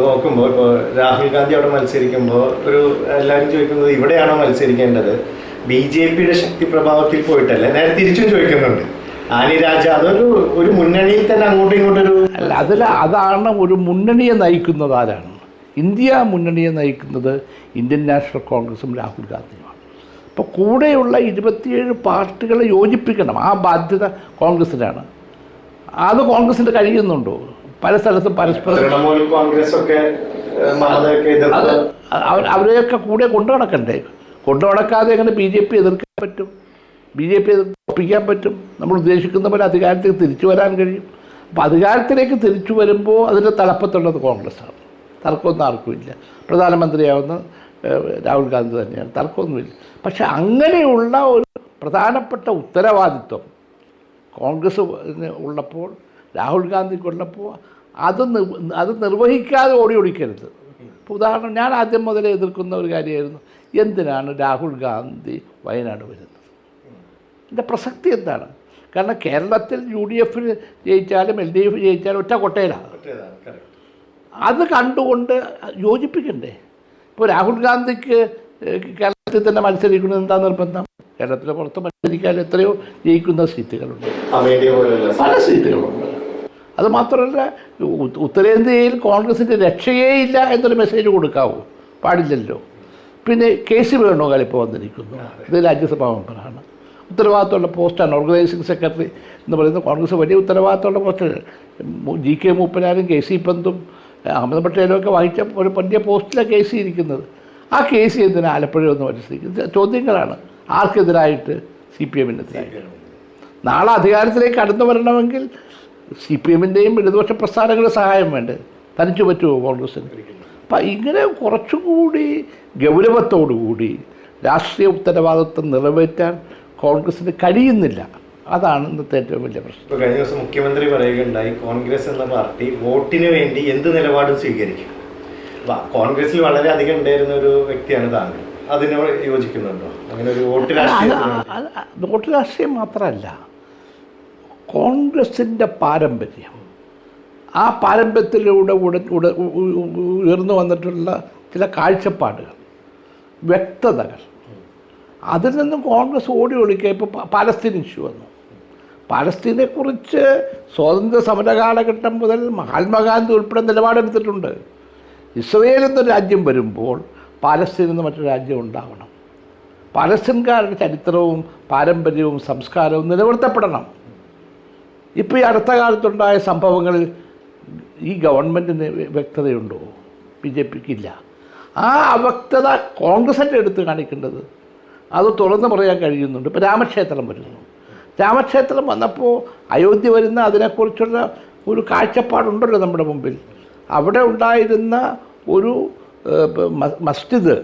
നോക്കുമ്പോൾ ഇപ്പോൾ രാഹുൽ ഗാന്ധി അവിടെ മത്സരിക്കുമ്പോൾ ഒരു എല്ലാവരും ചോദിക്കുന്നത് ഇവിടെയാണോ മത്സരിക്കേണ്ടത്? ബി ജെ പിയുടെ ശക്തി പ്രഭാവത്തിൽ പോയിട്ടല്ല? നേരെ തിരിച്ചും ചോദിക്കുന്നുണ്ട്. ആനി രാജ അതൊരു ഒരു മുന്നണിയിൽ തന്നെ അങ്ങോട്ടും ഇങ്ങോട്ടൊരു അല്ല അതിൽ അതാണ് ഒരു മുന്നണിയെ നയിക്കുന്നത് ആരാണ്? ഇന്ത്യ മുന്നണിയെ നയിക്കുന്നത് ഇന്ത്യൻ നാഷണൽ കോൺഗ്രസും രാഹുൽ ഗാന്ധിയുമാണ്. അപ്പോൾ കൂടെയുള്ള ഇരുപത്തിയേഴ് പാർട്ടികളെ യോജിപ്പിക്കണം. ആ ബാധ്യത കോൺഗ്രസിനാണ്. അത് കോൺഗ്രസിന് കഴിയുന്നുണ്ടോ? പല സ്ഥലത്തും പരസ്പരം തൃണമൂൽ കോൺഗ്രസ് ഒക്കെ അവരെയൊക്കെ കൂടെ കൊണ്ടു നടക്കണ്ടേ? കൊണ്ടു നടക്കാതെ എങ്ങനെ ബി ജെ പി എതിർക്കാൻ പറ്റും? ബി ജെ പി ഒപ്പിക്കാൻ പറ്റും? നമ്മൾ ഉദ്ദേശിക്കുന്ന പോലെ അധികാരത്തിൽ തിരിച്ചു വരാൻ കഴിയും. അപ്പോൾ അധികാരത്തിലേക്ക് തിരിച്ചു വരുമ്പോൾ അതിന്റെ തലപ്പത്തുള്ളത് കോൺഗ്രസ്സാണ്. തർക്കമൊന്നും ആർക്കുമില്ല പ്രധാനമന്ത്രിയാവുന്ന രാഹുൽ ഗാന്ധി തന്നെയാണ്. തർക്കമൊന്നുമില്ല. പക്ഷെ അങ്ങനെയുള്ള ഒരു പ്രധാനപ്പെട്ട ഉത്തരവാദിത്വം കോൺഗ്രസ് ഉള്ളപ്പോൾ രാഹുൽ ഗാന്ധി ഗാന്ധിക്കുള്ളപ്പോൾ അത് അത് നിർവഹിക്കാതെ ഓടി ഓടിക്കരുത് ഇപ്പോൾ ഉദാഹരണം ഞാൻ ആദ്യം മുതലേ എതിർക്കുന്ന ഒരു കാര്യമായിരുന്നു. എന്തിനാണ് രാഹുൽ ഗാന്ധി വയനാട് വരുന്നത്? ഇതിന്റെ പ്രസക്തി എന്താണ്? കാരണം കേരളത്തിൽ യു ഡി എഫിൽ ജയിച്ചാലും എൽ ഡി എഫ് ജയിച്ചാലും ഒറ്റ കൊട്ടയിലാണ് അത് കണ്ടുകൊണ്ട് യോജിപ്പിക്കണ്ടേ? ഇപ്പോൾ രാഹുൽ ഗാന്ധിക്ക് കേരളത്തിൽ തന്നെ മത്സരിക്കുന്നത് എന്താ നിർബന്ധം? കേരളത്തിലെ പുറത്ത് മത്സരിക്കാൻ എത്രയോ ജയിക്കുന്ന സീറ്റുകളുണ്ട്. പല സീറ്റുകളുണ്ട്. അത് മാത്രമല്ല ഉത്തരേന്ത്യയിൽ കോൺഗ്രസിന്റെ രക്ഷയേ ഇല്ല എന്നൊരു മെസ്സേജ് കൊടുക്കാവൂ. പാടില്ലല്ലോ. പിന്നെ കെ സി വേണുഗോപാൽ ഇപ്പോൾ വന്നിരിക്കുന്നു. ഇത് രാജ്യസഭാ മെമ്പറാണ്. ഉത്തരവാദിത്തമുള്ള പോസ്റ്റാണ്. ഓർഗനൈസിംഗ് സെക്രട്ടറി എന്ന് പറയുന്നത് കോൺഗ്രസ് വലിയ ഉത്തരവാദിത്തമുള്ള പോസ്റ്റ്. ജി കെ മൂപ്പനാരും കെ സി പന്തും അഹമ്മദ് പട്ടേലും ഒക്കെ വഹിച്ച ഒരു വലിയ പോസ്റ്റിലാണ് കെ സി ഇരിക്കുന്നത്. ആ കെ സി എന്തിനാ ആലപ്പുഴ ഒന്ന് മനസ്സിലാക്കി ചോദ്യങ്ങളാണ്. ആർക്കെതിരായിട്ട് സി പി എമ്മിനെതിരായിട്ട്. നാളെ അധികാരത്തിലേക്ക് കടന്നു വരണമെങ്കിൽ സി പി എമ്മിന്റെയും ഇടതുപക്ഷ പ്രസ്ഥാനങ്ങളുടെ സഹായം വേണ്ടേ? തനിച്ചു പറ്റുമോ കോൺഗ്രസ്സിന്? അപ്പം ഇങ്ങനെ കുറച്ചുകൂടി ഗൗരവത്തോടുകൂടി രാഷ്ട്രീയ ഉത്തരവാദിത്വം നിറവേറ്റാൻ കോൺഗ്രസ്സിന് കഴിയുന്നില്ല. അതാണ് ഇന്നത്തെ ഏറ്റവും വലിയ പ്രശ്നം. കഴിഞ്ഞ ദിവസം മുഖ്യമന്ത്രി പറയുകയുണ്ടായി കോൺഗ്രസ് എന്ന പാർട്ടി വോട്ടിന് വേണ്ടി എന്ത് നിലപാടും സ്വീകരിക്കും. കോൺഗ്രസിൽ വളരെ അധികം ഉണ്ടായിരുന്ന ഒരു വ്യക്തിയാണ് താങ്കൾ. അതിനോട് യോജിക്കുന്നുണ്ടോ? അങ്ങനെ ഒരു വോട്ട് രാഷ്ട്രീയം വോട്ട് രാഷ്ട്രീയം മാത്രമല്ല. കോൺഗ്രസിന്റെ പാരമ്പര്യം. ആ പാരമ്പര്യത്തിലൂടെ ഉട ഉയർന്നു വന്നിട്ടുള്ള ചില കാഴ്ചപ്പാടുകൾ വ്യക്തതകൾ. അതിൽ നിന്നും കോൺഗ്രസ് ഓടി ഒളിക്കുക. ഇപ്പോൾ പാലസ്തീൻ ഇഷ്യൂ വന്നു. പാലസ്തീനെക്കുറിച്ച് സ്വാതന്ത്ര്യ സമര കാലഘട്ടം മുതൽ മഹാത്മാഗാന്ധി ഉൾപ്പെടെ നിലപാടെടുത്തിട്ടുണ്ട്. ഇസ്രയേൽ എന്നൊരു രാജ്യം വരുമ്പോൾ പാലസ്തീൻ എന്ന മറ്റൊരു രാജ്യം ഉണ്ടാവണം. പാലസ്തീൻകാരുടെ ചരിത്രവും പാരമ്പര്യവും സംസ്കാരവും നിലനിർത്തപ്പെടണം. ഇപ്പോൾ ഈ അടുത്ത കാലത്തുണ്ടായ സംഭവങ്ങളിൽ ഈ ഗവൺമെന്റിന് വ്യക്തതയുണ്ടോ? ബി ജെ പിക്ക് ഇല്ല ആ അവ്യക്തത കോൺഗ്രസിന്റെ എടുത്ത് കാണിക്കേണ്ടത് അത് തുറന്നു പറയാൻ കഴിയുന്നുണ്ട്. ഇപ്പോൾ രാമക്ഷേത്രം വരുന്നു. രാമക്ഷേത്രം വന്നപ്പോൾ അയോധ്യ വരുന്ന അതിനെക്കുറിച്ചുള്ള ഒരു കാഴ്ചപ്പാടുണ്ടല്ലോ നമ്മുടെ മുമ്പിൽ. അവിടെ ഉണ്ടായിരുന്ന ഒരു മസ്ജിദ്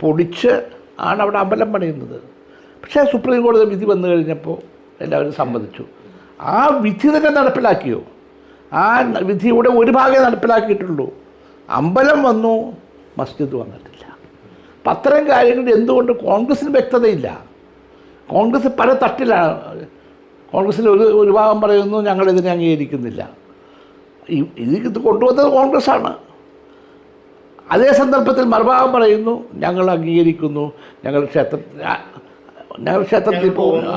പൊടിച്ച് ആണ് അവിടെ അമ്പലം പണിയുന്നത്. പക്ഷേ സുപ്രീം കോടതി വിധി വന്നു കഴിഞ്ഞപ്പോൾ എല്ലാവരും സമ്മതിച്ചു. ആ വിധി തന്നെ നടപ്പിലാക്കിയോ? ആ വിധിയുടെ ഒരു ഭാഗമേ നടപ്പിലാക്കിയിട്ടുള്ളൂ. അമ്പലം വന്നു മസ്ജിദ് വന്നിട്ടില്ല. അപ്പം അത്തരം കാര്യങ്ങളിൽ എന്തുകൊണ്ട് കോൺഗ്രസ്സിന് വ്യക്തതയില്ല? കോൺഗ്രസ് പല തട്ടിലാണ്. കോൺഗ്രസ്സിൽ ഒരു ഒരു ഭാഗം പറയുന്നു ഞങ്ങളിതിനെ അംഗീകരിക്കുന്നില്ല. ഇത് കൊണ്ടുവന്നത് കോൺഗ്രസ്സാണ് അതേ സന്ദർഭത്തിൽ മറുഭാഗം പറയുന്നു ഞങ്ങൾ അംഗീകരിക്കുന്നു ഞങ്ങൾ ക്ഷേത്ര ക്ഷേത്രത്തിൽ പോകുന്നു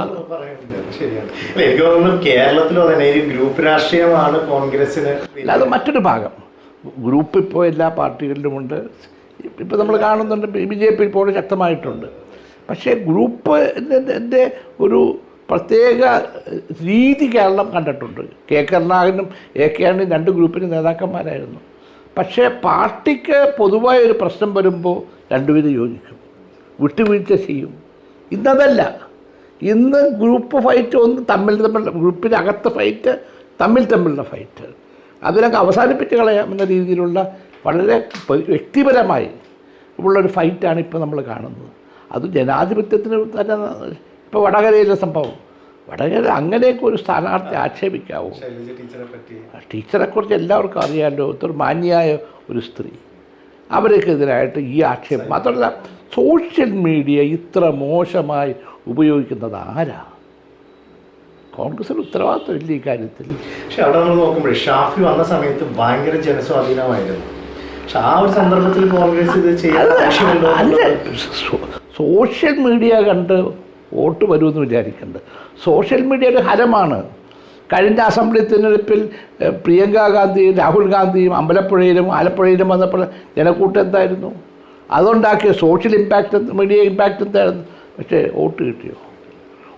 കേരളത്തിലും തന്നെ ഗ്രൂപ്പ് രാഷ്ട്രീയമാണ് കോൺഗ്രസിന് അത് മറ്റൊരു ഭാഗം. ഗ്രൂപ്പ് ഇപ്പോൾ എല്ലാ പാർട്ടികളിലുമുണ്ട്. ഇപ്പോൾ നമ്മൾ കാണുന്നുണ്ട് ബി ജെ പി ഇപ്പോൾ ശക്തമായിട്ടുണ്ട്. പക്ഷേ ഗ്രൂപ്പ് എന്റെ ഒരു പ്രത്യേക രീതി കേരളം കണ്ടിട്ടുണ്ട്. കെ കരുണാകരനും എ കെ ആണും രണ്ട് ഗ്രൂപ്പിന്റെ നേതാക്കന്മാരായിരുന്നു. പക്ഷേ പാർട്ടിക്ക് പൊതുവായ ഒരു പ്രശ്നം വരുമ്പോൾ രണ്ടുപേരും യോജിക്കും. വിട്ടുവീഴ്ച ചെയ്യും. ഇന്നതല്ല ഇന്ന് ഗ്രൂപ്പ് ഫൈറ്റ് ഒന്ന് തമ്മിൽ തമ്മിൽ ഗ്രൂപ്പിനകത്ത് ഫൈറ്റ് തമ്മിൽ തമ്മിലുള്ള ഫൈറ്റ് അതിനൊക്കെ അവസാനിപ്പിച്ച് കളയാമെന്ന രീതിയിലുള്ള വളരെ വ്യക്തിപരമായി ഉള്ളൊരു ഫൈറ്റാണ് ഇപ്പോൾ നമ്മൾ കാണുന്നത്. അത് ജനാധിപത്യത്തിന് തന്നെ ഇപ്പോൾ വടകരയിലെ സംഭവം. വടകര അങ്ങനെയൊക്കെ ഒരു സ്ഥാനാർത്ഥി ആക്ഷേപിക്കാവൂ. ടീച്ചറെക്കുറിച്ച് എല്ലാവർക്കും അറിയാമല്ലോ ഒരു മാന്യായ ഒരു സ്ത്രീ. അവരൊക്കെ ഇതിനായിട്ട് ഈ ആക്ഷേപം. മാത്രമല്ല സോഷ്യൽ മീഡിയ ഇത്ര മോശമായി ഉപയോഗിക്കുന്നത് ആരാ? കോൺഗ്രസിന് ഉത്തരവാദിത്തമില്ല ഈ കാര്യത്തിൽ? പക്ഷെ അവിടെ നമ്മൾ നോക്കുമ്പോൾ ഷാഫി വന്ന സമയത്ത് ഭയങ്കര ജനസ്വാധീനമായിരുന്നു. പക്ഷെ ആ ഒരു സന്ദർഭത്തിൽ കോൺഗ്രസ് ഇത് ചെയ്യാൻ സോഷ്യൽ മീഡിയ കണ്ട് വോട്ട് വരുമെന്ന് വിചാരിക്കുന്നുണ്ട് സോഷ്യൽ മീഡിയ ഒരു ഹരമാണ്. കഴിഞ്ഞ അസംബ്ലി തിരഞ്ഞെടുപ്പിൽ പ്രിയങ്ക ഗാന്ധിയും രാഹുൽ ഗാന്ധിയും അമ്പലപ്പുഴയിലും ആലപ്പുഴയിലും വന്നപ്പോൾ ജനക്കൂട്ടം എന്തായിരുന്നു? അതുണ്ടാക്കിയ സോഷ്യൽ ഇമ്പാക്റ്റ് മീഡിയ ഇമ്പാക്റ്റ് എന്തായിരുന്നു പക്ഷേ വോട്ട് കിട്ടിയോ?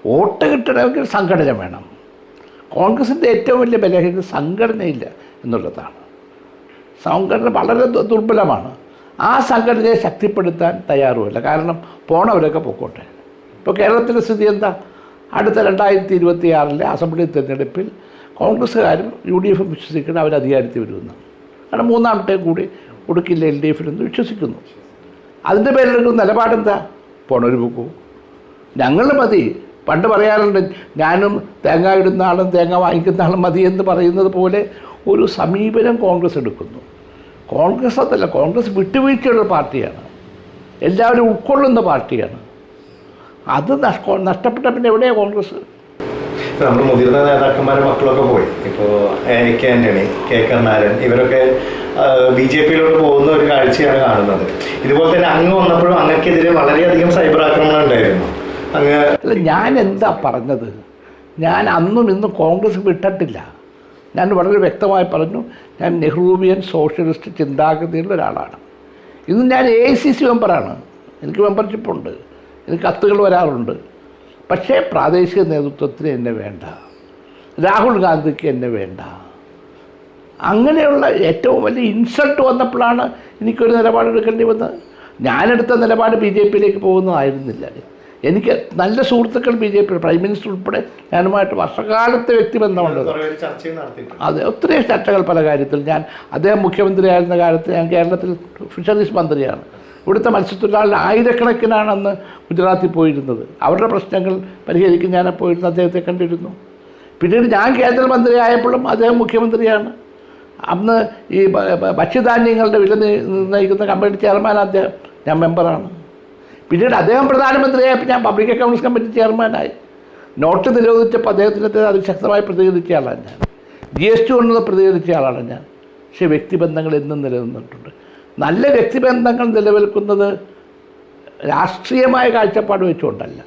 വോട്ട് കിട്ടണമെങ്കിൽ സംഘടന വേണം. കോൺഗ്രസിന്റെ ഏറ്റവും വലിയ ബലഹീനത സംഘടനയില്ല എന്നുള്ളതാണ്. സംഘടന വളരെ ദുർബലമാണ്. ആ സംഘടനയെ ശക്തിപ്പെടുത്താൻ തയ്യാറുമല്ല. കാരണം പോണവരൊക്കെ പൊക്കോട്ടെ. ഇപ്പോൾ കേരളത്തിലെ സ്ഥിതി എന്താ? അടുത്ത രണ്ടായിരത്തി ഇരുപത്തി ആറിലെ അസംബ്ലി തിരഞ്ഞെടുപ്പിൽ കോൺഗ്രസ്സുകാരും യു ഡി എഫും വിശ്വസിക്കുന്നത് അവർ വരുമെന്ന്. കാരണം മൂന്നാമത്തെ കൂടി കൊടുക്കില്ല എൽ ഡി എഫിലെന്ന് വിശ്വസിക്കുന്നു. അതിന്റെ പേരിലെടുക്കുന്ന നിലപാടെന്താ? പോണൊരു ബുക്കു. ഞങ്ങൾ മതി. പണ്ട് പറയാറുണ്ട് ഞാനും തേങ്ങ ഇടുന്ന ആളും തേങ്ങ വാങ്ങിക്കുന്ന ആളും മതി എന്ന് പറയുന്നത് പോലെ ഒരു സമീപനം കോൺഗ്രസ് എടുക്കുന്നു. കോൺഗ്രസ് അതല്ല കോൺഗ്രസ് വിട്ടുവീഴ്ചയുള്ള പാർട്ടിയാണ്. എല്ലാവരും ഉൾക്കൊള്ളുന്ന പാർട്ടിയാണ്. അത് നഷ്ട നഷ്ടപ്പെട്ട പിന്നെ എവിടെയാണ് കോൺഗ്രസ്? നമ്മൾ മുതിർന്ന നേതാക്കന്മാരുടെ മക്കളൊക്കെ പോയി. ഇപ്പോൾ A K Antony K Karunakaran ഇവരൊക്കെ ബി ജെ പിയിലോട്ട് പോകുന്ന ഒരു കാഴ്ചയാണ് കാണുന്നത്. ഇതുപോലെ തന്നെ അങ്ങ് വന്നപ്പോഴും അങ്ങക്കെതിരെ വളരെയധികം സൈബർ ആക്രമണം ഉണ്ടായിരുന്നു. അങ്ങ് ഞാൻ എന്താ പറഞ്ഞത്? ഞാൻ അന്നും ഇന്നും കോൺഗ്രസ് വിട്ടിട്ടില്ല. ഞാൻ വളരെ വ്യക്തമായി പറഞ്ഞു ഞാൻ നെഹ്റൂബിയൻ സോഷ്യലിസ്റ്റ് ചിന്താഗതിയുള്ള ഒരാളാണ്. ഇന്ന് ഞാൻ എ സി സി മെമ്പറാണ്. എനിക്ക് മെമ്പർഷിപ്പുണ്ട് എനിക്ക് കത്തുകൾ വരാറുണ്ട്. പക്ഷേ പ്രാദേശിക നേതൃത്വത്തിന് എന്നെ വേണ്ട. രാഹുൽ ഗാന്ധിക്ക് എന്നെ വേണ്ട. അങ്ങനെയുള്ള ഏറ്റവും വലിയ ഇൻസൾട്ട് വന്നപ്പോഴാണ് എനിക്കൊരു നിലപാടെടുക്കേണ്ടി വന്നത്. ഞാനെടുത്ത നിലപാട് ബി ജെ പിയിലേക്ക് പോകുന്നതായിരുന്നില്ല. എനിക്ക് നല്ല സുഹൃത്തുക്കൾ B J P prime minister ഉൾപ്പെടെ ഞാനുമായിട്ട് വർഷകാലത്തെ വ്യക്തിബന്ധമുണ്ട് അതെ ഒത്തിരി ചർച്ചകൾ പല കാര്യത്തിൽ. ഞാൻ അദ്ദേഹം മുഖ്യമന്ത്രിയായിരുന്ന കാലത്ത് ഞാൻ കേരളത്തിൽ ഫിഷറീസ് മന്ത്രിയാണ്. ഇവിടുത്തെ മത്സ്യത്തൊഴിലാളികൾ ആയിരക്കണക്കിനാണ് അന്ന് ഗുജറാത്തിൽ പോയിരുന്നത്. അവരുടെ പ്രശ്നങ്ങൾ പരിഹരിക്കാൻ ഞാൻ പോയിരുന്ന അദ്ദേഹത്തെ കണ്ടിരുന്നു. പിന്നീട് ഞാൻ കേന്ദ്രമന്ത്രിയായപ്പോഴും അദ്ദേഹം മുഖ്യമന്ത്രിയാണ്. അന്ന് ഈ ഭക്ഷ്യധാന്യങ്ങളുടെ വില നിർണയിക്കുന്ന കമ്മിറ്റി ചെയർമാൻ അദ്ദേഹം ഞാൻ മെമ്പറാണ്. പിന്നീട് അദ്ദേഹം പ്രധാനമന്ത്രിയായപ്പോൾ ഞാൻ പബ്ലിക് അക്കൗണ്ട്സ് കമ്മിറ്റി ചെയർമാനായി. നോട്ട് നിരോധിച്ചപ്പോൾ അദ്ദേഹത്തിനെതിരെ അതിശക്തമായി പ്രതികരിച്ച ആളാണ് ഞാൻ. ജി എസ് ടി കൊണ്ടുവന്ന് പ്രതികരിച്ച ആളാണ് ഞാൻ. പക്ഷേ വ്യക്തിബന്ധങ്ങൾ എന്നും നിലനിന്നിട്ടുണ്ട്. നല്ല വ്യക്തിബന്ധങ്ങൾ നിലനിൽക്കുന്നത് രാഷ്ട്രീയമായ കാഴ്ചപ്പാട് വെച്ചുകൊണ്ടല്ല.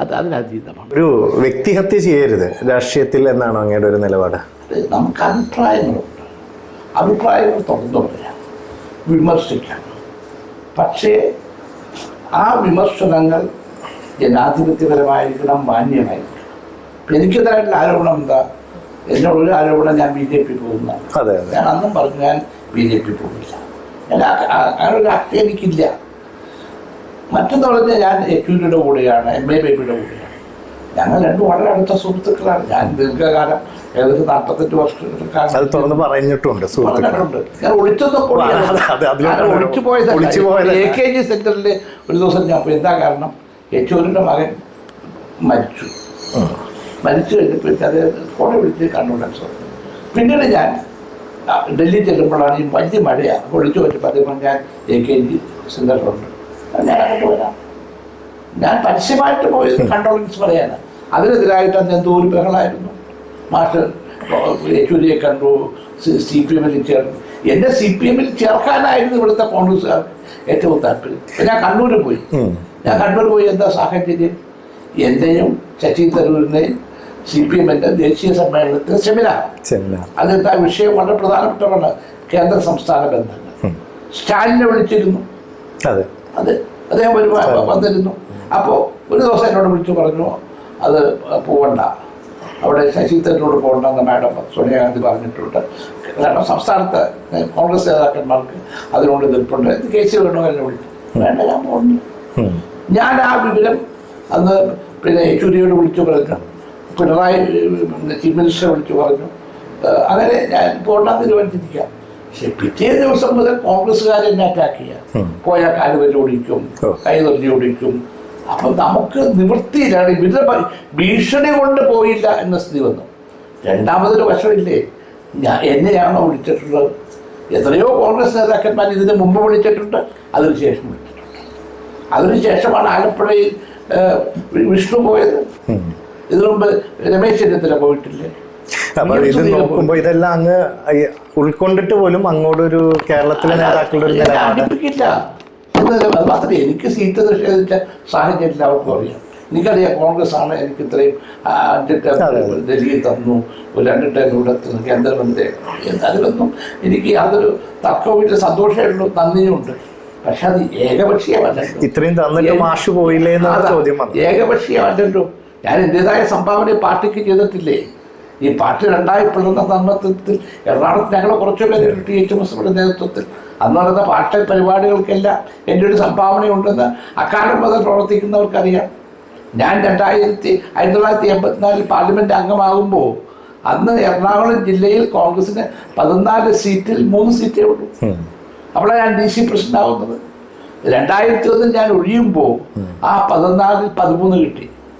അത് അതിനതീതമാണ് ഒരു വ്യക്തിഹത്യ ചെയ്യരുത് രാഷ്ട്രീയത്തിൽ എന്നാണ് അങ്ങയുടെ ഒരു നിലപാട്? അത് നമുക്ക് അഭിപ്രായങ്ങളുണ്ട് അഭിപ്രായങ്ങൾ തുറന്നു പറയാം വിമർശിക്കാം പക്ഷേ ആ വിമർശനങ്ങൾ ജനാധിപത്യപരമായിരിക്കണം മാന്യമായിരിക്കണം. ഇപ്പം എനിക്കെതിരായിട്ടുള്ള ആരോപണം എന്താ? എന്നോടൊരു ആരോപണം ഞാൻ ബി ജെ പി പോകുന്ന ഞാൻ അന്നും പറഞ്ഞു ഞാൻ ബി ജെ പി പോകില്ല. ഞാൻ അങ്ങനെ ഒരു ആക്തി എനിക്കില്ല. മറ്റെന്ന് പറഞ്ഞാൽ ഞാൻ യെച്ചൂരിയുടെ കൂടെയാണ് എം എ ബേബിയുടെ കൂടെയാണ്. ഞങ്ങൾ രണ്ടും വളരെ അടുത്ത സുഹൃത്തുക്കളാണ്. ഞാൻ ദീർഘകാലം നാൽപ്പത്തെട്ട് വർഷം അത് തുറന്ന് പറഞ്ഞിട്ടുണ്ട് ഒളിച്ചു. എ കെ ജി സെന്ററിൽ ഒരു ദിവസം ഞാൻ എന്താ കാരണം? യെച്ചൂരിന്റെ മകൻ മരിച്ചു. മരിച്ചു കഴിഞ്ഞപ്പോൾ അദ്ദേഹം ഫോണിൽ വിളിച്ച് കണ്ടുകൊണ്ടാൻ ശ്രമിച്ചു പിന്നീട് ഞാൻ ഡൽഹി ചെല്ലുമ്പോഴാണ് ഈ വലിയ മഴയാണ് ഒളിച്ചു വെച്ചപ്പോൾ അദ്ദേഹം ഞാൻ എ കെ ജി സെന്ററിലുണ്ട്. ഞാൻ അങ്ങോട്ട് വരാം ഞാൻ പരസ്യമായിട്ട് പോയത് കണ്ടോളൻസ് പറയാനാണ് അതിനെതിരായിട്ട് അന്ന് എന്തോ ഒരു ബഹളമായിരുന്നു മാസ്റ്റർ യെച്ചൂരിയെ കണ്ടു. സി പി എമ്മിൽ ചേർന്നു എന്നെ സി പി എമ്മിൽ ചേർക്കാനായിരുന്നു ഇവിടുത്തെ കോൺഗ്രസ്സുകാർ ഏറ്റവും താല്പര്യം. ഞാൻ കണ്ണൂർ പോയി. ഞാൻ കണ്ണൂർ പോയി എന്താ സാഹചര്യം? എന്നെയും ശശി തരൂരിനെയും സി പി എമ്മിന്റെ ദേശീയ സമ്മേളനത്തിൽ സെമിനാർ അതെന്താ വിഷയം വളരെ പ്രധാനപ്പെട്ടതാണ്. കേന്ദ്ര സംസ്ഥാന ബന്ധങ്ങൾ. സ്റ്റാലിനെ വിളിച്ചിരുന്നു. അതെ. അത് അദ്ദേഹം ഒരുപാട് വന്നിരുന്നു. അപ്പോൾ ഒരു ദിവസം എന്നോട് വിളിച്ചു പറഞ്ഞു അത് പോവണ്ട. അവിടെ ശശി തരൂർ പോകണമെന്ന് മാഡം സോണിയാഗാന്ധി പറഞ്ഞിട്ടുണ്ട്. കാരണം സംസ്ഥാനത്ത് കോൺഗ്രസ് നേതാക്കന്മാർക്ക് അതിനോട് എതിർപ്പുണ്ട്. കെ വേണോ എന്നെ വിളിച്ചു വേണ്ട ഞാൻ പോകുന്നു ഞാൻ ആ വിവരം അന്ന് പിന്നെ യെച്ചൂരിയോട് വിളിച്ചു പറഞ്ഞു. പിണറായി ചീഫ് മിനിസ്റ്ററെ വിളിച്ചു പറഞ്ഞു. അങ്ങനെ ഞാൻ പോകണ്ടെന്ന് തീരുമാനിച്ചിരിക്കാം. പക്ഷെ പിറ്റേ ദിവസം മുതൽ കോൺഗ്രസ്സുകാരെ എന്നെ അറ്റാക്ക് ചെയ്യാം. പോയാൽ കാലുവരി ഓടിക്കും കൈ ഓടിക്കും അപ്പം നമുക്ക് നിവൃത്തിയിലാണ്. ഇവരുടെ ഭീഷണി കൊണ്ട് പോയില്ല എന്ന സ്ഥിതി വന്നു. രണ്ടാമതൊരു വശമില്ലേ? ഞാൻ എന്നെയാണോ വിളിച്ചിട്ടുള്ളത്? എത്രയോ കോൺഗ്രസ് നേതാക്കന്മാർ ഇതിന് മുമ്പ് വിളിച്ചിട്ടുണ്ട് അതിനുശേഷം വിളിച്ചിട്ടുണ്ട്. അതിനുശേഷമാണ് ആലപ്പുഴയിൽ വിഷ്ണു പോയത്. ഇതിനു മുമ്പ് രമേശ് ചെന്നിത്തല പോയിട്ടില്ലേ? അപ്പൊ ഇത് നോക്കുമ്പോ ഇതെല്ലാം അങ്ങ് ഉൾക്കൊണ്ടിട്ട് പോലും അങ്ങോട്ടൊരു കേരളത്തിലെ നേതാക്കളുടെ ഒരു നിലപാട്. അത് മാത്രമേ എനിക്ക് സീറ്റ് നിഷേധിച്ച സാഹചര്യത്തിൽ അവർക്ക് അറിയാം. എനിക്കറിയാം കോൺഗ്രസ് ആണ് എനിക്ക് ഇത്രയും ഡൽഹി തന്നു ഒരു രണ്ട് ടൈം ഇവിടെ കേന്ദ്രമന്ത്രി അതിലൊന്നും എനിക്ക് യാതൊരു തർക്കവുമില്ല സന്തോഷമേ ഉള്ളൂ നന്ദിയുമുണ്ട്. പക്ഷെ അത് ഏകപക്ഷീയമല്ലല്ലോ ഇത്രയും തന്നിട്ട് മാഷ് പോയില്ലേ ചോദ്യം ഏകപക്ഷീയമല്ലല്ലോ ഞാൻ എന്റെതായ സംഭാവന പാർട്ടിക്ക് ചെയ്തിട്ടില്ലേ? ഈ പാർട്ടി രണ്ടായി പിളർന്ന സന്ദർഭത്തിൽ എറണാകുളത്ത് ഞങ്ങൾ കുറച്ച് പേര് ടി എച്ച് എം എസ് നേതൃത്വത്തിൽ അന്ന് നടന്ന പാർട്ടി പരിപാടികൾക്കെല്ലാം എന്റെ ഒരു സംഭാവനയുണ്ടെന്ന് അക്കാലം മുതൽ പ്രവർത്തിക്കുന്നവർക്കറിയാം. ഞാൻ രണ്ടായിരത്തി ആയിരത്തി തൊള്ളായിരത്തി എൺപത്തിനാലിൽ പാർലമെന്റ് അംഗമാകുമ്പോൾ അന്ന് എറണാകുളം ജില്ലയിൽ കോൺഗ്രസിന് പതിനാല് സീറ്റിൽ മൂന്ന് സീറ്റേ ഉള്ളൂ. അപ്പോഴാണ് അവിടെ ഞാൻ ഡി സി പ്രസിഡന്റ് ആവുന്നത് രണ്ടായിരത്തി ഒന്നിൽ ഞാൻ ഒഴിയുമ്പോൾ ആ പതിനാലിൽ പതിമൂന്ന് കിട്ടി.